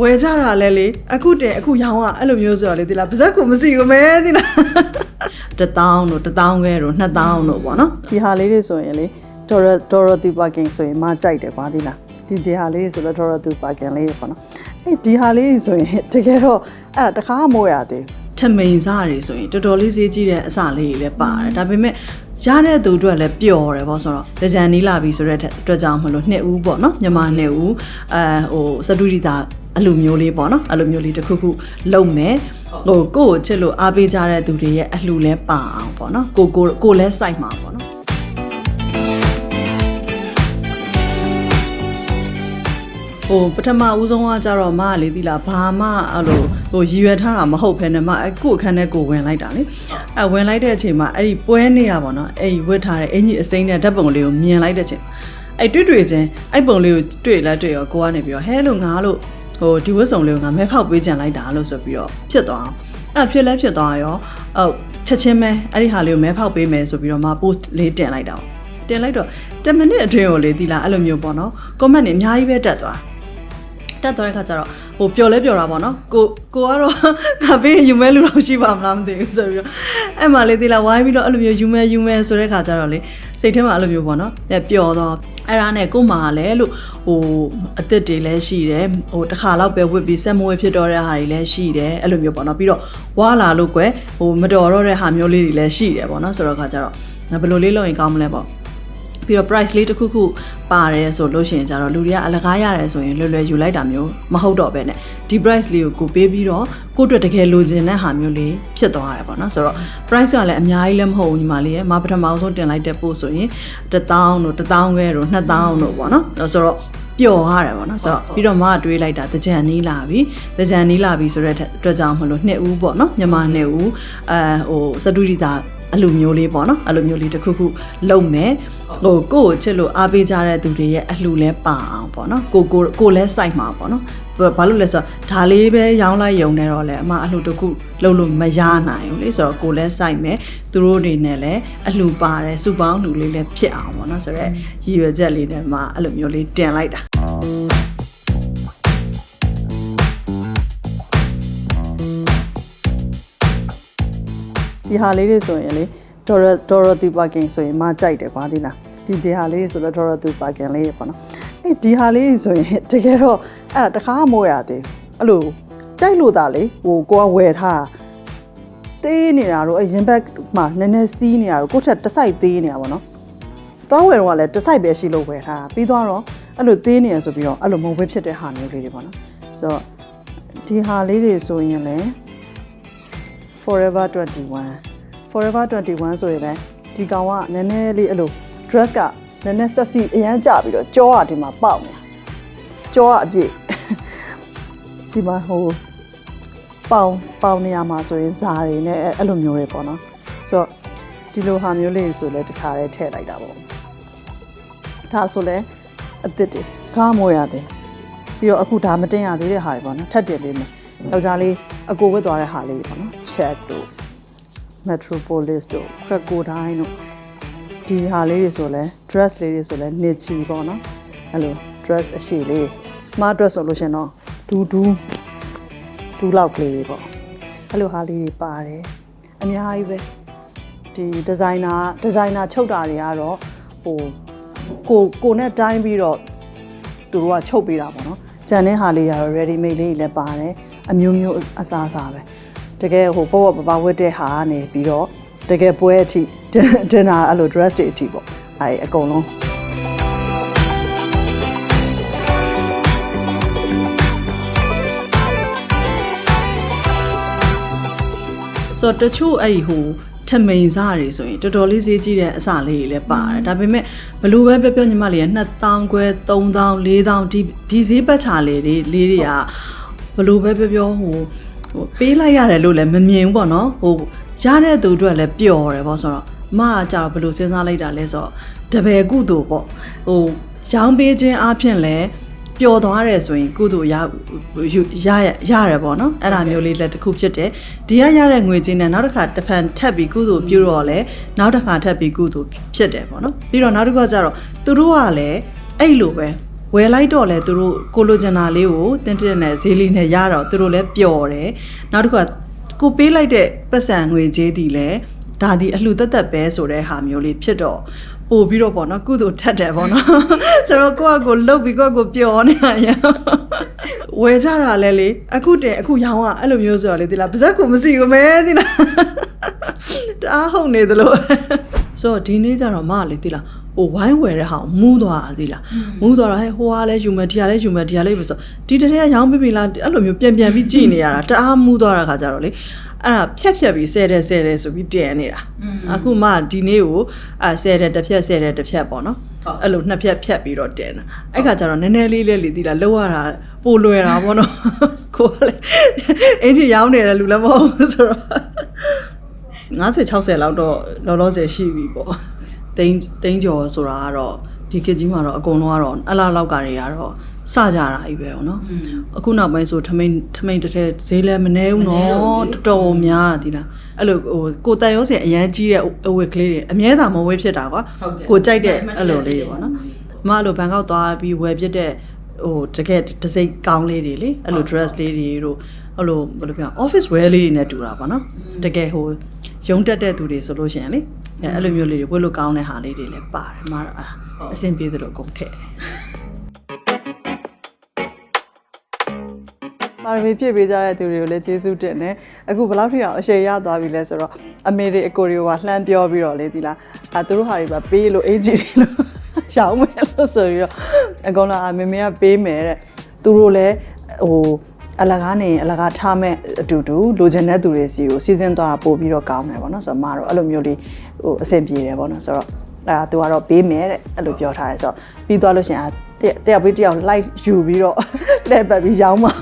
ဝယ်ကြတာလဲလေအခုတင်အခုရောင်းอ่ะအဲ့လိုမျိုးဆိုတော့လေဒီလားပါဇက်ကိုမစီဘူးမဲဒီလားတစ်တောင်းတို့တစ်တောင်းခဲတို့နှစ်တောင်းတို့ပေါ့နော်ဒီဟာလေးတွေဆိုရင်လေဒေါ်ရဒေါ်ရတီပါကင်ဆိုရင်မကြိုက်တယ်ကွာဒီလားဒီဒီဟာလေးဆိုတော့ဒေါ်ရတီပါကင်လေးပေါ့နော်အဲ့ဒီဟာလေးဆိုရင်တကယ်တော့အဲ့ဒါတခါမိုးရသေးထမိန်စားတွေဆိုရင်တော်တော်လေးဈေးကြီးတဲ့အစလေးတွေလည်းပါတယ်ဒါပေမဲ့ရတဲ့သူအတွက်လည်းပျော်တယ်ပေါ့ဆိုတော့တကြံနီးလာပြီဆိုတဲ့အတွက်ကြောင့်မလို့နှစ်ဦးပေါ့နော်ညီမနှစ်ဦးအဲဟိုစတူဒီတာ အလိုမျိုးလေးပေါ့နော်အလိုမျိုးလေးတစ်ခုခုလုံမယ်ဟိုကိုယ့်ကိုချစ်လို့အားပေးကြတဲ့သူတွေရဲ့အလှလဲပါအောင်ပေါ့နော်ကိုကိုကိုလည်းစိုက်မှာပေါ့နော်ဟိုပထမဦးဆုံးကကြတော့မကလေသီလားဘာမှအဲ့လိုဟိုရည်ရွယ်ထားတာမဟုတ်ဘဲနဲ့မအဲ့ကိုယ့်အခန်းထဲကိုဝင်လိုက်တာလေအဲဝင်လိုက်တဲ့အချိန်မှာအဲ့ဒီပွဲနေရပါတော့အဲ့ဒီဝတ်ထားတဲ့အင်ကြီးအစိမ်းနဲ့ဓာတ်ပုံလေးကိုမြင်လိုက်တဲ့အချိန်အဲ့တွေ့တွေ့ချင်းအဲ့ပုံလေးကိုတွေ့လဲတွေ့ရောကိုကနေပြီးတော့ဟဲလို့ငါလို့ ဟိုဒီဝတ်စုံလေးကိုငါမဲဖောက်ပေးကြံလိုက်တာလို့ဆိုပြီးတော့ဖြစ်သွားအောင်အဲ့ဖြစ်လဲဖြစ်သွားရောအော်ချက်ချင်းပဲအဲ့ဒီဟာလေးကိုမဲဖောက်ပေးမယ်ဆိုပြီးတော့မ post လေးတင်လိုက်တာတင်လိုက်တော့10မိနစ်အတွင်းကိုလေဒီလားအဲ့လိုမျိုးပေါ့နော် comment တွေအများကြီးပဲတက်သွား တက်သွားတဲ့ခါကျတော့ဟိုပျော်လဲပျော်တာပေါ့နော်ကိုကိုကတော့ငါဘေးယူမဲလူတော့ရှိပါမလားမသိဘူးဆိုပြီးတော့အဲ့မှာလေးသေးလားဝိုင်းပြီးတော့အဲ့လိုမျိုးယူမဲယူမဲဆိုတဲ့ခါကျတော့လေစိတ်ထဲမှာအဲ့လိုမျိုးပေါ့နော်အဲပျော်တော့အဲ့ဒါနဲ့ကို့မှာလည်းလို့ဟိုအစ်စ်တွေလည်းရှိတယ်ဟိုတစ်ခါတော့ပဲဝစ်ပြီးဆက်မွေးဖြစ်တော့တဲ့ဟာတွေလည်းရှိတယ်အဲ့လိုမျိုးပေါ့နော်ပြီးတော့ဝါလာလို့ကွယ်ဟိုမတော်တော့တဲ့ဟာမျိုးလေးတွေလည်းရှိတယ်ပေါ့နော်ဆိုတော့ခါကျတော့ဘယ်လိုလေးလုပ်ရင်ကောင်းမလဲပေါ့ ပြီးတော့ price လေးတစ်ခုခုပါတယ်ဆိုလို့ရှိရင်ကြတော့လူတွေကအလကားရတယ်ဆိုရင်လွယ်လွယ်ယူလိုက်တာမျိုးမဟုတ်တော့ပဲねဒီ price လေးကိုကိုပေးပြီးတော့ကိုယ့်အတွက်တကယ်လိုချင်တဲ့ဟာမျိုးလေးဖြစ်သွားရတယ်ပေါ့နော်ဆိုတော့ price ကလည်းအများကြီးလည်းမဟုတ်ဘူးညီမလေးရဲ့မပထမအောင်ဆုံးတင်လိုက်တဲ့ပို့ဆိုရင်1000တို့1000ခဲတို့2000တို့ပေါ့နော်ဆိုတော့ပျော်ရတယ်ပေါ့နော်ဆိုတော့ပြီးတော့မကတွေးလိုက်တာတကြံနီးလာပြီတကြံနီးလာပြီဆိုတဲ့အတွက်ကြောင့်မလို့နှစ်ဦးပေါ့နော်ညီမနှစ်ဦးအဲဟိုစတူဒီတာ အလိုမျိုးလေးပေါ့နော်အလိုမျိုးလေးတစ်ခုခုလုံမယ်ဟိုကိုယ့်ကိုချစ်လို့အားပေးကြတဲ့သူတွေရဲ့အလှလဲပါအောင်ပေါ့နော်ကိုကိုကိုလည်းစိုက်မှာပေါ့နော်ဘာလို့လဲဆိုတော့ဒါလေးပဲရောင်းလိုက်ယုံနေတော့လေအမအလှတစ်ခုလုံလို့မရနိုင်ဘူးလေဆိုတော့ကိုလည်းစိုက်မယ်သူတို့တွေနဲ့လည်းအလှပါတယ်စုပေါင်းလူလေးလည်းဖြစ်အောင်ပေါ့နော်ဆိုတော့ရည်ရွယ်ချက်လေးနဲ့မှအဲ့လိုမျိုးလေးတင်လိုက်တာ ဒီဟာလေးတွေဆိုရင်လေဒေါ်ရဒေါ်ရတီပါကင်ဆိုရင်မကြိုက်တယ်ကွာဒီလားဒီဒီဟာလေးတွေဆိုတော့ဒေါ်ရတီပါကင်လေးပေါ့နော်အဲ့ဒီဟာလေးတွေဆိုရင်တကယ်တော့အဲ့ဒါတခါမိုးရသေးအဲ့လိုကြိုက်လို့သားလေဟိုကိုကဝယ်ထားသေးနေတာတော့အရင်ဘက်မှာနည်းနည်းစီးနေတာတော့ကိုယ့်ချက်တစ်ဆိုင်သေးနေတာပေါ့နော်သွားဝယ်တော့ကလည်းတစ်ဆိုင်ပဲရှိလို့ဝယ်ထားတာပြီးသွားတော့အဲ့လိုသေးနေရဆိုပြီးတော့အဲ့လိုမဟုတ်ဘဲဖြစ်တဲ့ဟာမျိုးလေးတွေပေါ့နော်ဆိုတော့ဒီဟာလေးတွေဆိုရင်လည်း forever 21 forever 21ဆိုရင်လည်းဒီကောင်ကနည်းနည်းလေးအဲ့လို dress ကနည်းနည်းဆက်စီအရန်ကြပြီးတော့ကြောကဒီမှာပေါက်နေတာကြောကအပြည့်ဒီမှာဟိုပေါင်ပေါင်နေရမှာဆိုရင်ဇာတွေနဲ့အဲ့အဲ့လိုမျိုးတွေပေါ့နော်ဆိုတော့ဒီလိုဟာမျိုးလေးဆိုလဲတခါတည်းထည့်လိုက်တာပေါ့ဒါဆိုလဲအသစ်တွေကားမိုးရတယ်ပြီးတော့အခုဒါမတင်ရသေးတဲ့ဟာတွေပေါ့နော်ထပ်တင်ပေးမယ် ယောက်ျားလေးအကိုဝတ်သွားတဲ့ဟာလေးတွေပေါ့နော် chat တို့ metropolis တို့ crocodile တို့ဒီဟာလေးတွေဆိုလဲ dress လေးတွေဆိုလဲ niche ပေါ့နော်အဲ့လို dress အရှိလေးမှာ dress ဆိုလို့ရှင်တော့ဒူးဒူးဒူးလောက်ကလေးတွေပေါ့အဲ့လိုဟာလေးတွေပါတယ်အများကြီးပဲဒီဒီဇိုင်နာဒီဇိုင်နာချုပ်တာတွေကတော့ဟိုကိုကိုနဲ့တိုင်းပြီးတော့သူတို့ကချုပ်ပေးတာပေါ့နော်ကြံတဲ့ဟာလေးကတော့ ready made လေးတွေလည်းပါတယ် အမျိုးမျိုးအစားအစားပဲတကယ်ဟိုပေါ့ပေါ့ပပဝတ်တဲ့ဟာကနေပြီးတော့တကယ်ပွဲအထိဒင်နာအဲ့လို dress တွေအထိပေါ့အဲအကုန်လုံးဆိုတော့တချို့အဲ့ဒီဟိုထမိန်စားတွေဆိုရင်တော်တော်လေးဈေးကြီးတဲ့အစလေးတွေလည်းပါတယ်ဒါပေမဲ့ဘလို့ပဲပြောပြောညီမလေးက2000ခွဲ3000 4000ဒီဒီဈေးပတ်ချာလေးတွေလေးတွေက ဘလို့ပဲပြောပြောဟိုဟိုပေးလိုက်ရတယ်လို့လည်းမမြင်ဘူးပေါ့နော်ဟိုရတဲ့သူအတွက်လည်းပျော်တယ်ပေါ့ဆိုတော့မကကြတော့ဘယ်လိုစဉ်းစားလိုက်တာလဲဆိုတော့တပယ်ကုသိုလ်ပေါ့ဟိုရောင်းပေးခြင်းအပြင်လည်းပျော်သွားတယ်ဆိုရင်ကုသိုလ်ရရရရတယ်ပေါ့နော်အဲ့ဒါမျိုးလေးလက်တစ်ခုဖြစ်တယ်ဒီကရတဲ့ငွေချင်းနဲ့နောက်တစ်ခါတစ်ဖန်ထပ်ပြီးကုသိုလ်ပြုတော့လဲနောက်တစ်ခါထပ်ပြီးကုသိုလ်ဖြစ်တယ်ပေါ့နော်ပြီးတော့နောက်တစ်ခါကျတော့သူတို့ကလည်းအဲ့လိုပဲ ဝယ်လိုက်တော့လဲသူတို့ကိုလိုချင်တာလေးကိုတင်းတင်းနဲ့ဈေးလေးနဲ့ရတော့သူတို့လည်းပျော်တယ်နောက်တစ်ခုကကိုပေးလိုက်တဲ့ပတ်စံငွေကြေးတီလဲဒါဒီအလှသက်သက်ပဲဆိုတဲ့ဟာမျိုးလေးဖြစ်တော့ပို့ပြီးတော့ပေါ့နော်ကုသိုလ်ထက်တယ်ပေါ့နော်ဆိုတော့ကိုယ့်အကိုလှုပ်ပြီးကိုယ့်အကိုပျော်နေတာရဝယ်ကြတာလဲလေအခုတည်းအခုရောင်းอ่ะအဲ့လိုမျိုးဆိုတော့လေဒီလားပါဇက်ကိုမစီဘူးမဲဒီလားတအားဟုတ်နေသလို ဆိုတော့ဒီနေ့ကျတော့မကလေဒီလားဟိုဝိုင်းဝယ်တဲ့ဟာကိုမူးသွားတာဒီလားမူးသွားတော့ဟဲ့ဟိုကလည်းယူမယ်ဒီကလည်းယူမယ်ဒီကလည်းပဲဆိုဒီတည်းကရောင်းပြပြီလားအဲ့လိုမျိုးပြန်ပြန်ပြီးကြည်နေရတာတအားမူးသွားတဲ့ခါကျတော့လေအဲ့ဒါဖြက်ဖြက်ပြီးဆဲတယ်ဆဲတယ်ဆိုပြီးတည်နေတာအခုမှဒီနေ့ကိုအဲဆဲတယ်တစ်ဖြက်ဆဲတယ်တစ်ဖြက်ပေါ့နော်ဟုတ်အဲ့လိုနှစ်ဖြက်ဖြက်ပြီးတော့တင်တာအဲ့ခါကျတော့နည်းနည်းလေးလေးလေဒီလားလောက်ရတာပိုလွယ်တာပေါ့နော်ကိုကလည်းအင်ဂျီရောင်းနေတယ်လူလည်းမဟုတ်ဘူးဆိုတော့ 50 60လောက်တော့လောလောဆယ်ရှိပြီပေါ့တိန်းတိန်းကျော်ဆိုတာကတော့ဒီခေတ်ကြီးမှာတော့အကုန်လုံးကတော့အလားလောက်ကတွေကတော့စကြတာကြီးပဲပေါ့နော်อืมအခုနောက်ပိုင်းဆိုထမိန်ထမိန်တစ်ထက်ဈေးလည်းမနှဲဘူးမနည်းဘူးနော်တော်တော်များတာဒီလားအဲ့လိုဟိုကိုတန်ရောစင်အရန်ကြီးတဲ့အဝတ်ကလေးတွေအမြဲတမ်းမဝဲဖြစ်တာကွာဟုတ်ကဲ့ကိုကြိုက်တဲ့အဲ့လိုလေးတွေပေါ့နော်အမအဲ့လိုဘန်ကောက်သွားပြီးဝယ်ပြစ်တဲ့ဟိုတကယ်တစ်စိတ်ကောင်းလေးတွေလေအဲ့လို dress လေးတွေတို့အဲ့လိုဘယ်လိုပြော office wear လေးတွေနဲ့တူတာပေါ့နော်တကယ်ဟို ရုံတက်တဲ့သူတွေဆိုလို့ရှိရင်လေအဲ့အဲ့လိုမျိုးလေးတွေဝတ်လို့ကောင်းတဲ့ဟာလေးတွေလည်းပါတယ်အမတော့အဲ့ဒါအဆင်ပြေသလိုကုန်ထည့်တယ်ပါရမီပြည့်ပေးကြတဲ့သူတွေကိုလည်းကျေးဇူးတင်တယ်အခုဘယ်လောက်ထိအောင်အရှိန်ရသွားပြီလဲဆိုတော့အမေတွေအကိုတွေကလှမ်းပြောပြီးတော့လေဒီလားအဲသူတို့ဟာတွေပါပေးလို့အင်ဂျီတွေလို့ရှောင်းမယ်လို့ဆိုပြီးတော့အကောင်လာအမေမေကပေးမယ်တဲ့သူတို့လည်းဟို အလကားနေအလကားထားမဲ့အတူတူလိုချင်တဲ့သူတွေစီကိုစီစဉ်သွားတာပို့ပြီးတော့ကောင်းတယ်ပေါ့နော်ဆိုတော့မတော့အဲ့လိုမျိုးလေးဟိုအဆင်ပြေတယ်ပေါ့နော်ဆိုတော့အဲ့ဒါသူကတော့ပေးမယ်တဲ့အဲ့လိုပြောထားတယ်ဆိုတော့ပြီးသွားလို့ရှိရင်အာတယောက်တယောက်ပြီးတယောက် light ယူပြီးတော့လက်ပတ်ပြီးရောင်းပါ